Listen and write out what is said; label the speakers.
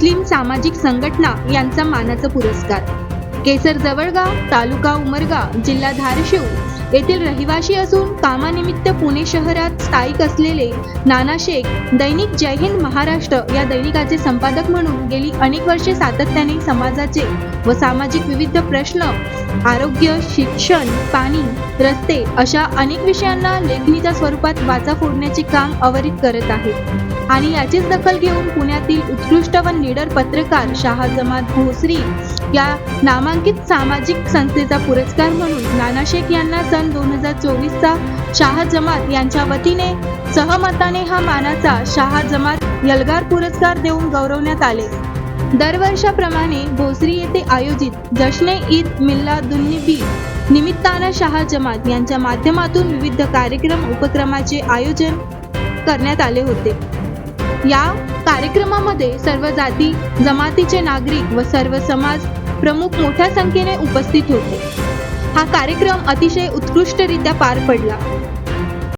Speaker 1: मुस्लिम सामाजिक संघटना यांचा मानाचा पुरस्कार. केसर जवळगाव तालुका उमरगा जिल्हा धारशिव येथील रहिवासी असून कामानिमित्त पुणे शहरात स्थायिक असलेले नाना शेख दैनिक जय हिंद महाराष्ट्र या दैनिकाचे संपादक म्हणून गेली अनेक वर्षे सातत्याने समाजाचे व सामाजिक विविध प्रश्न आरोग्य शिक्षण पाणी रस्ते अशा अनेक विषयांना लेखणीच्या स्वरूपात वाचा फोडण्याचे काम अवरित करत आहेत आणि याचीच दखल घेऊन पुण्यातील उत्कृष्ट व निडर पत्रकार शहाजमात भोसरी या नामांकित सामाजिक संस्थेचा पुरस्कार म्हणून नाना शेख यांना सन दोन हजार चोवीसचा शाह जमात यांच्या वतीने सहमताने हा मानाचा शाह जमात यलगार पुरस्कार देऊन गौरवण्यात आले. दरवर्षाप्रमाणे भोसरी येथे आयोजित जश्ने ईद मिल्लादुन्नबी निमित्तानं शाह जमात यांच्या माध्यमातून विविध कार्यक्रम उपक्रमाचे आयोजन करण्यात आले होते. या कार्यक्रमामध्ये सर्व जाती जमातीचे नागरिक व सर्व समाज प्रमुख मोठ्या संख्येने उपस्थित होते. हा कार्यक्रम अतिशय उत्कृष्टरित्या पार पडला.